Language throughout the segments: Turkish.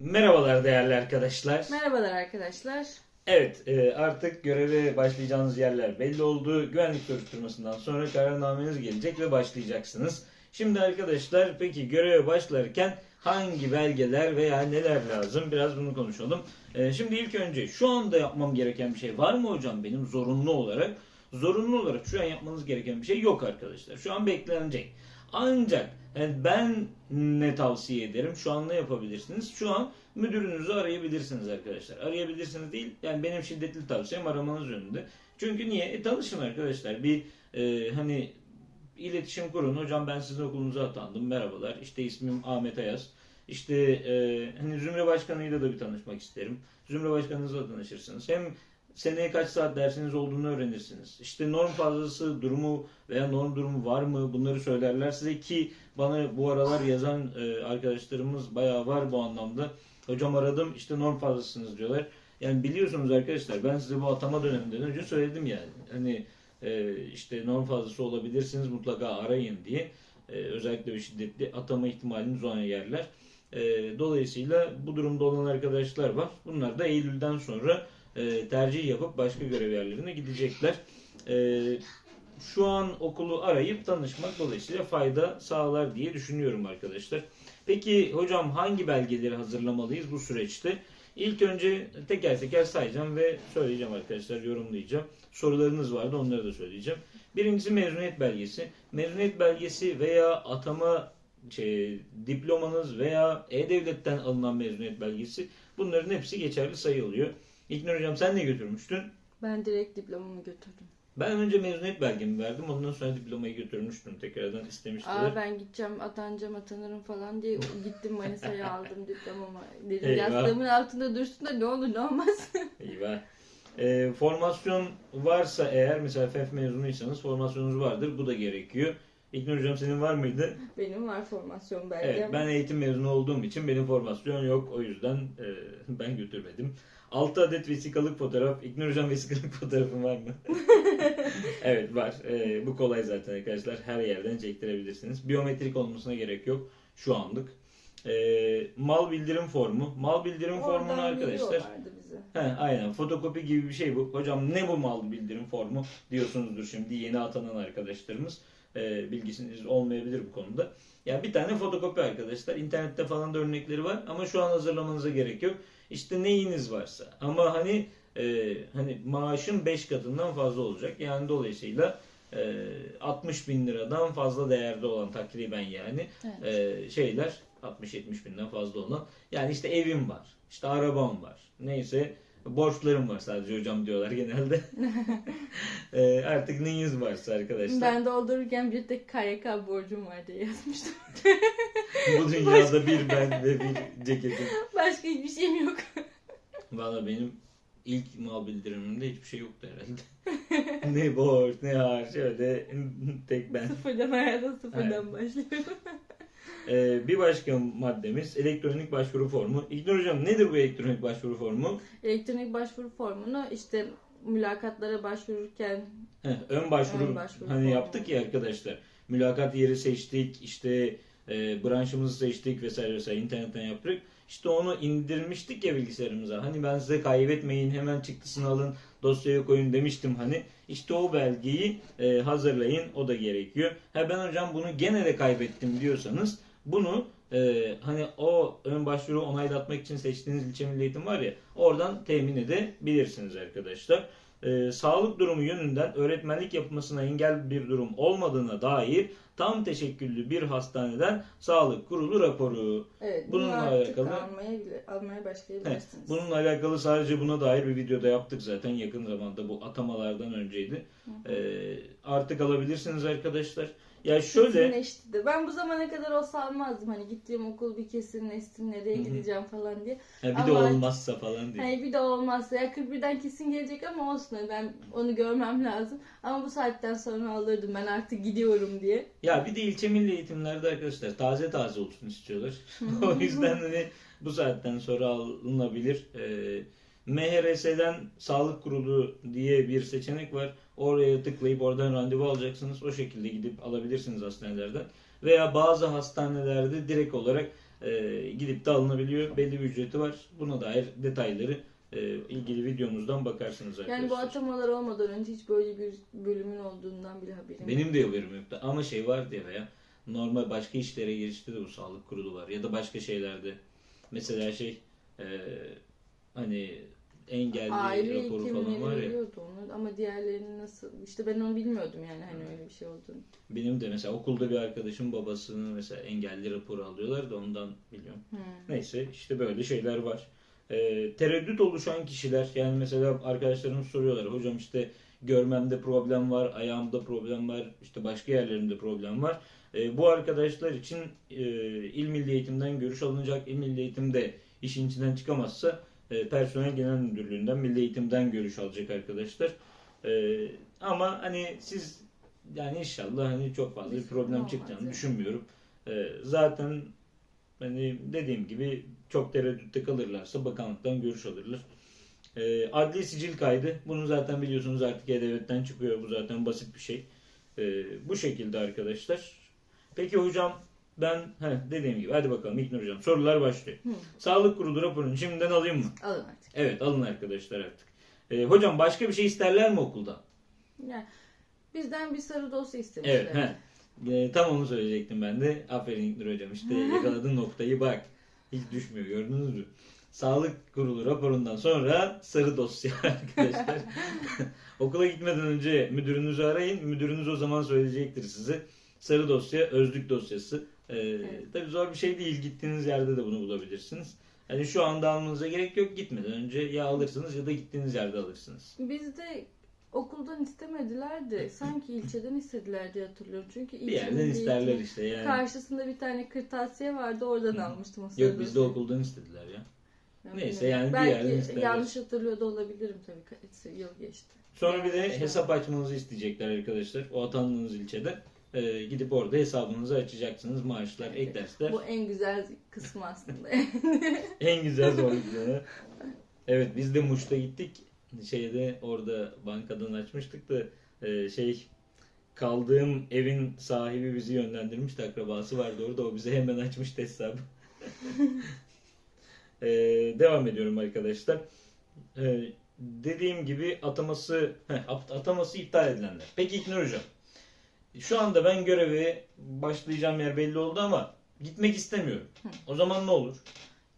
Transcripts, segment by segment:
Merhabalar değerli arkadaşlar. Merhabalar arkadaşlar. Evet e, artık göreve başlayacağınız yerler belli oldu. Güvenlik soruşturmasından sonra kararnameniz gelecek ve başlayacaksınız. Şimdi arkadaşlar peki göreve başlarken hangi belgeler veya neler lazım biraz bunu konuşalım. E, şimdi ilk önce şu anda yapmam gereken bir şey var mı hocam benim zorunlu olarak? Zorunlu olarak şu an yapmanız gereken bir şey yok arkadaşlar. Şu an beklenecek. Ancak yani ben ne tavsiye ederim? Şu an ne yapabilirsiniz? Şu an müdürünüzü arayabilirsiniz arkadaşlar. Arayabilirsiniz değil. Yani benim şiddetli tavsiyem aramanız yönünde. Çünkü niye? E, tanışın arkadaşlar. Bir e, hani iletişim kurun. Hocam ben sizin okulunuza atandım. Merhabalar. İşte ismim Ahmet Ayaz. İşte e, hani Zümre Başkanı'yla da bir tanışmak isterim. Zümre Başkanınızla tanışırsınız. Hem seneye kaç saat dersiniz olduğunu öğrenirsiniz. İşte norm fazlası durumu veya norm durumu var mı bunları söylerler size ki bana bu aralar yazan e, arkadaşlarımız bayağı var bu anlamda. Hocam aradım işte norm fazlasınız diyorlar. Yani biliyorsunuz arkadaşlar ben size bu atama döneminden önce söyledim yani. Hani e, işte norm fazlası olabilirsiniz mutlaka arayın diye. E, özellikle şiddetli atama ihtimaliniz olan yerler. E, dolayısıyla bu durumda olan arkadaşlar var. Bunlar da Eylül'den sonra e, tercih yapıp başka görev yerlerine gidecekler. E, şu an okulu arayıp tanışmak dolayısıyla fayda sağlar diye düşünüyorum arkadaşlar. Peki hocam hangi belgeleri hazırlamalıyız bu süreçte? İlk önce teker teker sayacağım ve söyleyeceğim arkadaşlar, yorumlayacağım. Sorularınız vardı onları da söyleyeceğim. Birincisi mezuniyet belgesi. Mezuniyet belgesi veya atama şey, diplomanız veya E-Devlet'ten alınan mezuniyet belgesi bunların hepsi geçerli sayılıyor. İlknur hocam sen ne götürmüştün? Ben direkt diplomamı götürdüm. Ben önce mezuniyet belgemi verdim. Ondan sonra diplomayı götürmüştüm. Tekrardan istemiştiler. Aa ben gideceğim atanacağım atanırım falan diye gittim Manisa'ya aldım diplomamı. Dedim Eyvah. yastığımın altında dursun da ne olur ne olmaz. Eyvah. Ee, formasyon varsa eğer mesela FEF mezunuysanız formasyonunuz vardır. Bu da gerekiyor. İlknur hocam senin var mıydı? Benim var formasyon belgem. Evet ben eğitim mezunu olduğum için benim formasyon yok. O yüzden e, ben götürmedim. 6 adet vesikalık fotoğraf. İlknur hocam vesikalık fotoğrafın var mı? evet var. E, bu kolay zaten arkadaşlar. Her yerden çektirebilirsiniz. Biyometrik olmasına gerek yok şu anlık. E, mal bildirim formu. Mal bildirim formunu Oradan arkadaşlar. veriyorlardı bize. He, aynen fotokopi gibi bir şey bu. Hocam ne bu mal bildirim formu diyorsunuzdur şimdi yeni atanan arkadaşlarımız. E, bilgisiniz olmayabilir bu konuda. Ya bir tane fotokopi arkadaşlar. İnternette falan da örnekleri var ama şu an hazırlamanıza gerek yok. İşte neyiniz varsa. Ama hani e, hani maaşın 5 katından fazla olacak. Yani dolayısıyla e, 60 bin liradan fazla değerde olan takriben yani Evet. e, şeyler 60-70 binden fazla olan. Yani işte evim var, işte arabam var, neyse borçlarım var sadece hocam diyorlar genelde. e, artık neyiniz varsa arkadaşlar. Ben doldururken bir tek KYK borcum var diye yazmıştım. Bu dünyada bir ben ve bir ceketim. Başka hiçbir şeyim yok. Valla benim ilk mal bildirimimde hiçbir şey yoktu herhalde. ne borç ne harç öyle tek ben. Sıfırdan hayata sıfırdan Aynen. başlıyorum. Ee, bir başka maddemiz elektronik başvuru formu. İlknur hocam nedir bu elektronik başvuru formu? Elektronik başvuru formunu işte mülakatlara başvururken Heh, ön başvuru, Ön başvuru hani formu. yaptık ya arkadaşlar. Mülakat yeri seçtik, işte e, branşımızı seçtik vesaire vesaire internetten yaptık. İşte onu indirmiştik ya bilgisayarımıza. Hani ben size kaybetmeyin hemen çıktısını alın dosyaya koyun demiştim hani. İşte o belgeyi e, hazırlayın o da gerekiyor. Ha ben hocam bunu gene de kaybettim diyorsanız bunu e, hani o ön başvuru onaylatmak için seçtiğiniz ilçe milli eğitim var ya oradan temin edebilirsiniz arkadaşlar. E, sağlık durumu yönünden öğretmenlik yapmasına engel bir durum olmadığına dair tam teşekküllü bir hastaneden sağlık kurulu raporu. evet bunu Bununla alakalı- almaya, bile- almaya başlayabilirsiniz. bununla alakalı sadece buna dair bir videoda yaptık zaten yakın zamanda bu atamalardan önceydi. Hı hı. E, artık alabilirsiniz arkadaşlar. Ya şöyle Kesinleşti de. Ben bu zamana kadar olsa almazdım. Hani gittiğim okul bir kesinleşsin nereye Hı hı. gideceğim falan diye. ha, bir de Ama- olmazsa falan diye. Hani bir de olmazsa ya 41'den kesin gelecek ama olsun ben onu görmem lazım. Ama bu saatten sonra alırdım ben artık gidiyorum diye. Ya bir de ilçe milli eğitimlerde arkadaşlar taze taze olsun istiyorlar. o yüzden hani bu saatten sonra alınabilir. Ee, MHRS'den sağlık kurulu diye bir seçenek var. Oraya tıklayıp oradan randevu alacaksınız. O şekilde gidip alabilirsiniz hastanelerden. Veya bazı hastanelerde direkt olarak e, gidip de alınabiliyor. Belli bir ücreti var. Buna dair detayları e, ilgili videomuzdan bakarsınız arkadaşlar. Yani bu atamalar olmadan önce hiç böyle bir bölümün olduğundan bile haberim yok. Benim de haberim yoktu. Ama şey var diye veya normal başka işlere girişte de bu sağlık kurulu var. Ya da başka şeylerde. Mesela şey e, hani engelli Aile raporu falan var ya. onu ama diğerlerini nasıl işte ben onu bilmiyordum yani hani öyle bir şey olduğunu. Benim de mesela okulda bir arkadaşım babasının mesela engelli raporu alıyorlar da ondan biliyorum. Hmm. Neyse işte böyle şeyler var. Ee, tereddüt oluşan kişiler yani mesela arkadaşlarımız soruyorlar hocam işte görmemde problem var, ayağımda problem var, işte başka yerlerimde problem var. Ee, bu arkadaşlar için e, İl Milli Eğitim'den görüş alınacak. İl Milli Eğitim'de işin içinden çıkamazsa e, Personel Genel Müdürlüğü'nden, Milli Eğitim'den görüş alacak arkadaşlar. Ee, ama hani siz yani inşallah hani çok fazla bir problem çıkacağını düşünmüyorum. Ee, zaten hani dediğim gibi çok tereddütte kalırlarsa bakanlıktan görüş alırlar. Adli sicil kaydı. Bunu zaten biliyorsunuz artık E-Devlet'ten çıkıyor. Bu zaten basit bir şey. Bu şekilde arkadaşlar. Peki hocam ben heh, dediğim gibi hadi bakalım İlknur hocam sorular başlıyor. Hı. Sağlık kurulu raporunu şimdiden alayım mı? Alın artık. Evet alın arkadaşlar artık. Ee, hocam başka bir şey isterler mi okulda? Yani bizden bir sarı dosya istemişler. Evet. He. Ee, tam onu söyleyecektim ben de. Aferin İlknur hocam. İşte yakaladın noktayı bak. Hiç düşmüyor gördünüz mü? Sağlık kurulu raporundan sonra sarı dosya arkadaşlar. Okula gitmeden önce müdürünüzü arayın. Müdürünüz o zaman söyleyecektir size. Sarı dosya, özlük dosyası. Ee, Evet. Tabii zor bir şey değil. Gittiğiniz yerde de bunu bulabilirsiniz. Hani şu anda almanıza gerek yok. Gitmeden önce ya alırsınız ya da gittiğiniz yerde alırsınız. Bizde okuldan istemediler de sanki ilçeden istediler diye hatırlıyorum. Çünkü Bir yerden isterler eğitimin işte yani. Karşısında bir tane kırtasiye vardı oradan Hı. almıştım o Yok bizde okuldan istediler ya. Yani Neyse, yani bir Belki yerden isterler. yanlış hatırlıyor da olabilirim tabii. Yıl geçti. Sonra bir de Yani- hesap açmanızı isteyecekler arkadaşlar. O atandığınız ilçede. Ee, gidip orada hesabınızı açacaksınız. Maaşlar, ek dersler. Bu en güzel kısmı aslında. En güzel zorlukları. Evet biz de Muş'ta gittik. Şeyde orada bankadan açmıştık da e, şey kaldığım evin sahibi bizi yönlendirmişti. Akrabası vardı orada. O bize hemen açmıştı hesabı. Ee, devam ediyorum arkadaşlar. Ee, dediğim gibi ataması heh, at- ataması iptal edilenler. Peki İknur Hocam. Şu anda ben göreve başlayacağım yer belli oldu ama gitmek istemiyorum. O zaman ne olur?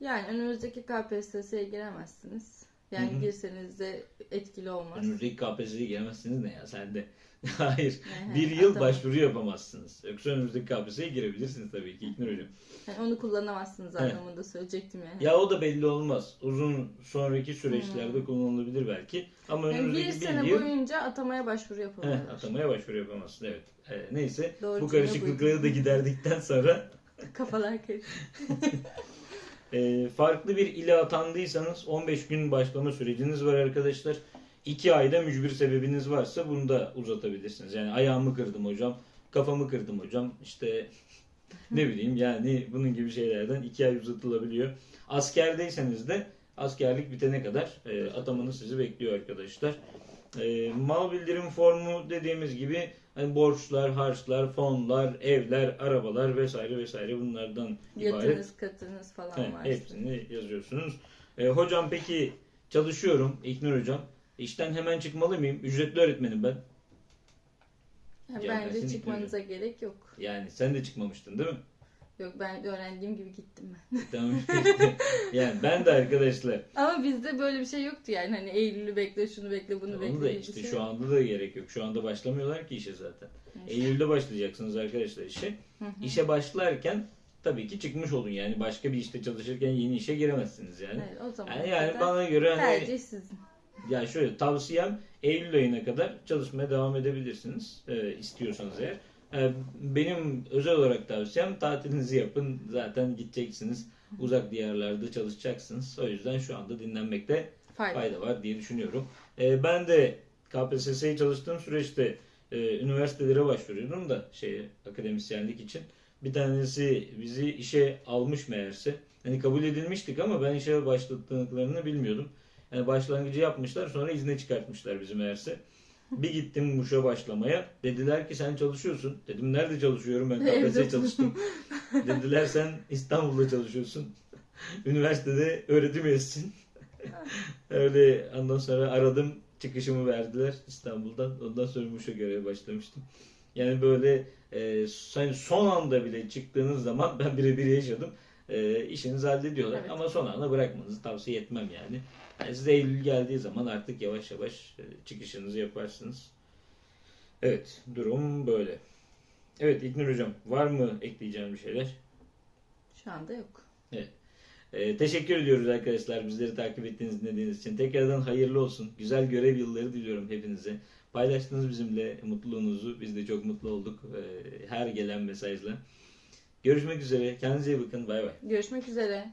yani önümüzdeki KPSS'ye giremezsiniz. Yani Hı hı. girseniz de etkili olmaz. Önümüzdeki KPSS'ye giremezsiniz ne ya sen de. Hayır. Bir yıl atama- başvuru yapamazsınız. Yoksa önümüzdeki KPSS'ye girebilirsiniz tabii ki İknur Hocam. Yani onu kullanamazsınız Evet. anlamında söyleyecektim yani. Ya o da belli olmaz. Uzun sonraki süreçlerde kullanılabilir belki. Ama Yani bir önümüzdeki bir, sene yıl boyunca atamaya başvuru Heh, yapamıyorlar. atamaya başvuru yapamazsın. Evet. Ee, neyse Doğru bu karışıklıkları buydu. da giderdikten sonra Kafalar karışık. e, farklı bir ile atandıysanız 15 gün başlama süreciniz var arkadaşlar. 2 ayda mücbir sebebiniz varsa bunu da uzatabilirsiniz. Yani ayağımı kırdım hocam, kafamı kırdım hocam. İşte ne bileyim yani bunun gibi şeylerden 2 ay uzatılabiliyor. Askerdeyseniz de askerlik bitene kadar e, atamanız sizi bekliyor arkadaşlar. E, mal bildirim formu dediğimiz gibi hani borçlar, harçlar, fonlar, evler, arabalar vesaire vesaire bunlardan ibaret. Yatınız, katınız falan He, var. hepsini yazıyorsunuz. E, hocam peki çalışıyorum İknur hocam. İşten hemen çıkmalı mıyım? Ücretli öğretmenim ben. Yani Ya bence kesinlikle çıkmanıza gerek yok. Yani sen de çıkmamıştın değil mi? Yok ben öğrendiğim gibi gittim ben. Tamam. yani ben de arkadaşlar. Ama bizde böyle bir şey yoktu yani hani Eylül'ü bekle, şunu bekle, bunu bekle. Onu da gibi bir işte şey şu yok. anda da gerek yok. Şu anda başlamıyorlar ki işe zaten. Eylül'de başlayacaksınız arkadaşlar işe. Hı hı. İşe başlarken tabii ki çıkmış olun yani başka bir işte çalışırken yeni işe giremezsiniz yani. Evet, o zaman Yani, yani bana göre hani tercih sizin. Ya şöyle tavsiyem Eylül ayına kadar çalışmaya devam edebilirsiniz e, istiyorsanız eğer. E, benim özel olarak tavsiyem tatilinizi yapın. Zaten gideceksiniz. Uzak diyarlarda çalışacaksınız. O yüzden şu anda dinlenmekte Fayda. fayda var diye düşünüyorum. E, ben de KPSS'ye çalıştığım süreçte e, üniversitelere başvuruyordum da şey akademisyenlik için. Bir tanesi bizi işe almış meğerse. Hani kabul edilmiştik ama ben işe başladıklarını bilmiyordum. Yani başlangıcı yapmışlar sonra izne çıkartmışlar bizi meğerse. Bir gittim Muş'a başlamaya. Dediler ki sen çalışıyorsun. Dedim nerede çalışıyorum ben Evde KPSS çalıştım. Dediler sen İstanbul'da çalışıyorsun. Üniversitede öğretim üyesisin. Öyle ondan sonra aradım çıkışımı verdiler İstanbul'dan. Ondan sonra Muş'a göreve başlamıştım. Yani böyle e, son anda bile çıktığınız zaman ben birebir yaşadım. E, işinizi hallediyorlar Evet. ama son anda bırakmanızı tavsiye etmem yani. yani. Size Eylül geldiği zaman artık yavaş yavaş e, çıkışınızı yaparsınız. Evet durum böyle. Evet İlknur Hocam var mı ekleyeceğim bir şeyler? Şu anda yok. Ee, teşekkür ediyoruz arkadaşlar bizleri takip ettiğiniz dinlediğiniz için. Tekrardan hayırlı olsun. Güzel görev yılları diliyorum hepinize. Paylaştığınız bizimle mutluluğunuzu. Biz de çok mutlu olduk ee, her gelen mesajla. Görüşmek üzere. Kendinize iyi bakın. Bay bay. Görüşmek üzere.